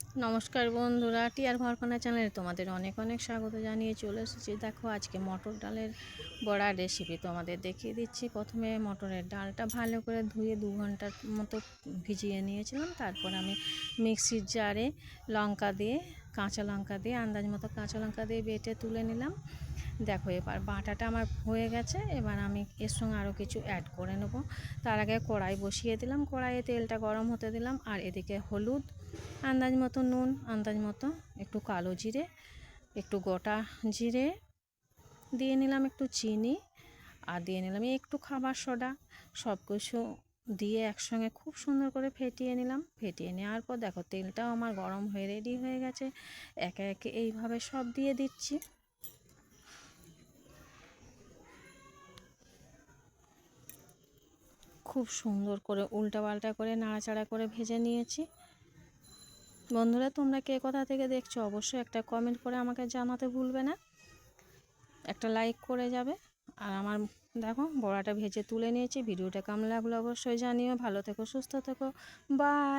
নমস্কার বন্ধুরা, টিয়ার ঘরকোনা চ্যানেলে তোমাদের অনেক অনেক স্বাগত জানিয়ে চলে এসেছি। দেখো, আজকে মটর ডালের বড়া রেসিপি তোমাদের দেখিয়ে দিচ্ছি। প্রথমে মটরের ডালটা ভালো করে ধুয়ে দু ঘণ্টার মতো ভিজিয়ে নিয়েছিলাম। তারপর আমি মিক্সির জারে লঙ্কা দিয়ে কাঁচা লঙ্কা দিয়ে, আন্দাজ মতো কাঁচা লঙ্কা দিয়ে বেটে তুলে নিলাম। দেখো, এবার বাটাটা আমার হয়ে গেছে। এবার আমি এর সঙ্গে আরও কিছু অ্যাড করে নেব। তার আগে কড়াই বসিয়ে দিলাম। কড়াইয়ে তেলটা গরম হতে দিলাম। আর এদিকে হলুদ, আন্দাজ মতো নুন, আন্দাজ মতো একটু কালো জিরে, একটু গোটা জিরে, দিয়ে নিলাম একটু চিনি, আর দিয়ে নিলাম একটু খাবার সোডা। সব কিছু দিয়ে একসঙ্গে খুব সুন্দর করে ফেটিয়ে নিলাম। ফেটিয়ে নেওয়ার পর দেখো, তেলটাও আমার গরম হয়ে রেডি হয়ে গেছে। একে একে এইভাবে সব দিয়ে দিচ্ছি। খুব সুন্দর করে উল্টা পাল্টা করে নাড়াচাড়া করে ভেজে নিয়েছি। বন্ধুরা, তোমরা কে কোথা থেকে দেখছ অবশ্যই একটা কমেন্ট করে আমাকে জানাতে ভুলবে না। একটা লাইক করে যাবে। আর আমার, দেখো, বড়াটা ভেজে তুলে নিয়েছি। ভিডিওটা কেমন লাগল অবশ্যই জানিও। ভালো থেকো, সুস্থ থেকো। বাই